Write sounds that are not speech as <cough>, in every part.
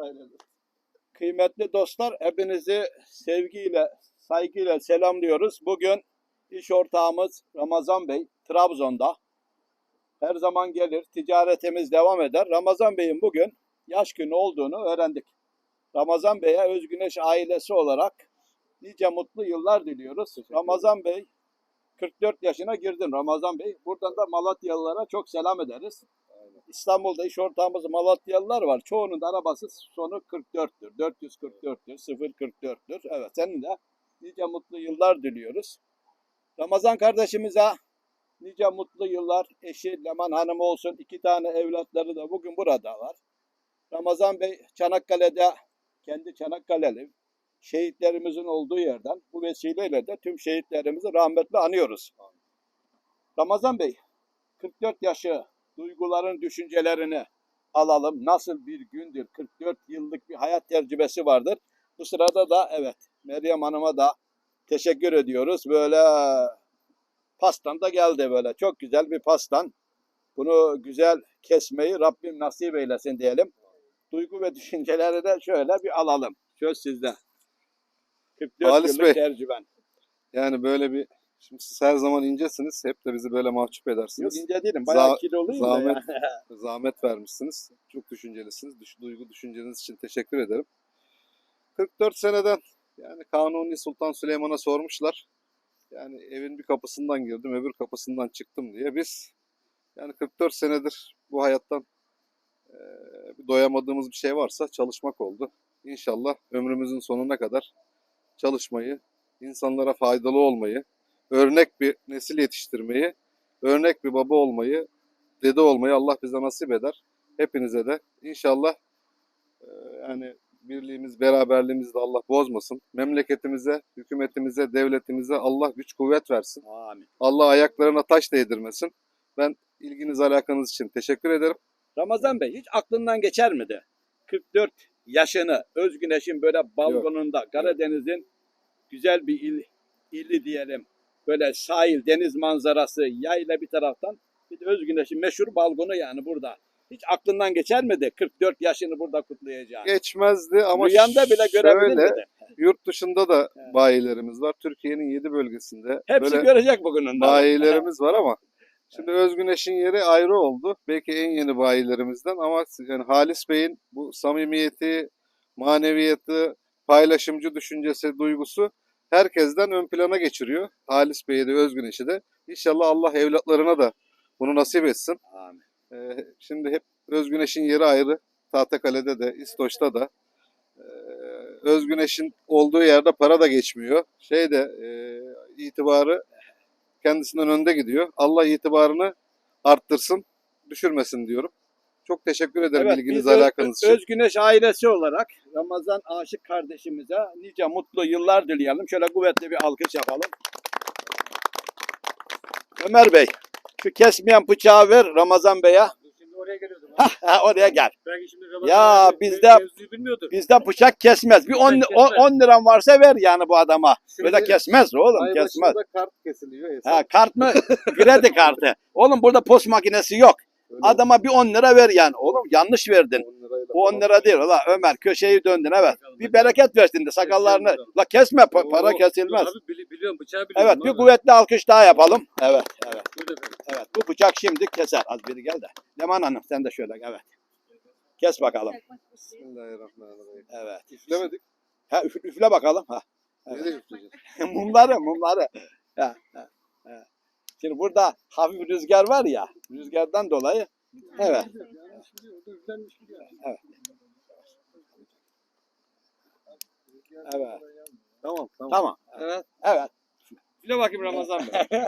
Aynen. Kıymetli dostlar, hepinizi sevgiyle, saygıyla selamlıyoruz. Bugün iş ortağımız Ramazan Bey Trabzon'da. Her zaman gelir, ticaretimiz devam eder. Ramazan Bey'in bugün yaş günü olduğunu öğrendik. Ramazan Bey'e Özgüneş ailesi olarak nice mutlu yıllar diliyoruz. Ramazan Bey 44 yaşına girdin Ramazan Bey. Buradan da Malatyalılara çok selam ederiz. İstanbul'da iş ortağımız Malatyalılar var. Çoğunun da arabası sonu 44'tür. 444'tür, 044'tür. Evet senin de nice mutlu yıllar diliyoruz. Ramazan kardeşimize nice mutlu yıllar. Eşi Leman Hanım olsun. iki tane evlatları da bugün burada var. Ramazan Bey Çanakkale'de kendi Çanakkale'li şehitlerimizin olduğu yerden bu vesileyle de tüm şehitlerimizi rahmetle anıyoruz. Ramazan Bey 44 yaşı duyguların, düşüncelerini alalım. Nasıl bir gündür? 44 yıllık bir hayat tecrübesi vardır. Bu sırada da evet Meryem Hanım'a da teşekkür ediyoruz. Böyle pastan da geldi böyle. Çok güzel bir pastan. Bunu güzel kesmeyi Rabbim nasip eylesin diyelim. Duygu ve düşünceleri de şöyle bir alalım. Söz sizde. 44 Halis yıllık Bey. tecrüben. Yani böyle bir şimdi siz her zaman incesiniz. Hep de bizi böyle mahcup Yok edersiniz. ince değilim. Bayağı Za- kiloluyum da zahmet. ya. <laughs> Zahmet vermişsiniz. Çok düşüncelisiniz. Düş, duygu düşünceniz için teşekkür ederim. 44 seneden yani Kanuni Sultan Süleyman'a sormuşlar. Yani evin bir kapısından girdim, öbür kapısından çıktım diye. Biz yani 44 senedir bu hayattan bir doyamadığımız bir şey varsa çalışmak oldu. İnşallah ömrümüzün sonuna kadar çalışmayı, insanlara faydalı olmayı, örnek bir nesil yetiştirmeyi, örnek bir baba olmayı, dede olmayı Allah bize nasip eder. Hepinize de inşallah e, yani birliğimiz, beraberliğimizi de Allah bozmasın. Memleketimize, hükümetimize, devletimize Allah güç kuvvet versin. Amin. Allah ayaklarına taş değdirmesin. Ben ilginiz alakanız için teşekkür ederim. Ramazan Bey hiç aklından geçer miydi? 44 yaşını Özgüneş'in böyle balkonunda Karadeniz'in güzel bir il, ili diyelim. Böyle sahil, deniz manzarası, yayla bir taraftan. Bir de Özgüneş'in meşhur balkonu yani burada. Hiç aklından geçer miydi 44 yaşını burada kutlayacağını? Geçmezdi ama Rüyanda bile görebilir miydi? yurt dışında da Evet. bayilerimiz var. Türkiye'nin 7 bölgesinde Hepsi böyle görecek bugünün. bayilerimiz var ama şimdi Özgüneş'in yeri ayrı oldu. Belki en yeni bayilerimizden ama yani Halis Bey'in bu samimiyeti, maneviyatı, paylaşımcı düşüncesi, duygusu herkesten ön plana geçiriyor. Halis Bey'i de Özgüneş'i de. İnşallah Allah evlatlarına da bunu nasip etsin. Amin. Ee, şimdi hep Özgüneş'in yeri ayrı. Tahtakale'de de, İstoç'ta da. Ee, Özgüneş'in olduğu yerde para da geçmiyor. Şey de e, itibarı kendisinden önde gidiyor. Allah itibarını arttırsın, düşürmesin diyorum. Çok teşekkür ederim Evet, ilginiz alakanız için. Özgüneş ailesi olarak Ramazan Aşık kardeşimize nice mutlu yıllar dileyelim. Şöyle kuvvetli bir alkış yapalım. Ömer Bey, şu kesmeyen bıçağı ver Ramazan Bey'e. Şimdi oraya geliyordum. Ha, <laughs> ha, oraya gel. Belki şimdi Ya abi bizde-. Bizde bıçak kesmez. Bir 10 Bıçak kesmez. 10 liran varsa ver yani bu adama. Şimdi Böyle kesmez oğlum, ay kesmez. kart kesiliyor. hesap. Ha, kart mı? <laughs> Kredi kartı. Oğlum burada post makinesi yok. Adama bir 10 lira ver yani. Oğlum yanlış verdin. 10 lirayla Bu 10 falan. lira değil. Ulan Ömer köşeyi döndün evet. Bir bereket versin de sakallarını. La kesme pa- para kesilmez. Abi bili- biliyorum bıçağı biliyorum. Evet bir abi. kuvvetli alkış daha yapalım. Evet evet Buyurun efendim. evet. Bu bıçak şimdi keser. Az biri gel de. Leman Hanım sen de şöyle evet. Kes bakalım. Bismillahirrahmanirrahim. Evet. Üflemedik. Ha üf- üfle bakalım. Ha. Nereye üfleyeceğiz? <laughs> mumları mumları. Ha, ha. Şimdi burada hafif rüzgar var ya. Rüzgardan dolayı. Evet. Evet. Evet. Tamam tamam. Tamam. Evet. Evet. Bile bakayım Ramazan Bey. <laughs>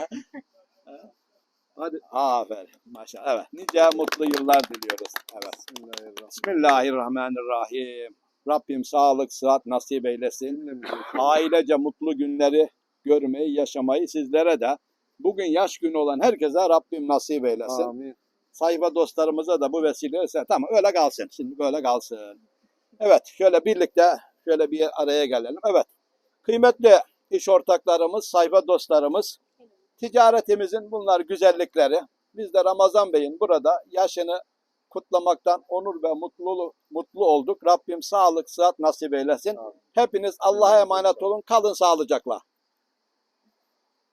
Hadi. Aferin. Maşallah. Evet. Nice mutlu yıllar diliyoruz. Evet. Bismillahirrahmanirrahim. Bismillahirrahmanirrahim. Rabbim sağlık, sıhhat nasip eylesin. Ailece mutlu günleri görmeyi, yaşamayı sizlere de bugün yaş günü olan herkese Rabbim nasip eylesin. Amin. Sayfa dostlarımıza da bu vesileyle tamam öyle kalsın. Şimdi böyle kalsın. Evet şöyle birlikte şöyle bir araya gelelim. Evet. Kıymetli iş ortaklarımız, sayfa dostlarımız, ticaretimizin bunlar güzellikleri. Biz de Ramazan Bey'in burada yaşını kutlamaktan onur ve mutlu, mutlu olduk. Rabbim sağlık, sıhhat nasip eylesin. Hepiniz Allah'a emanet olun. Kalın sağlıcakla.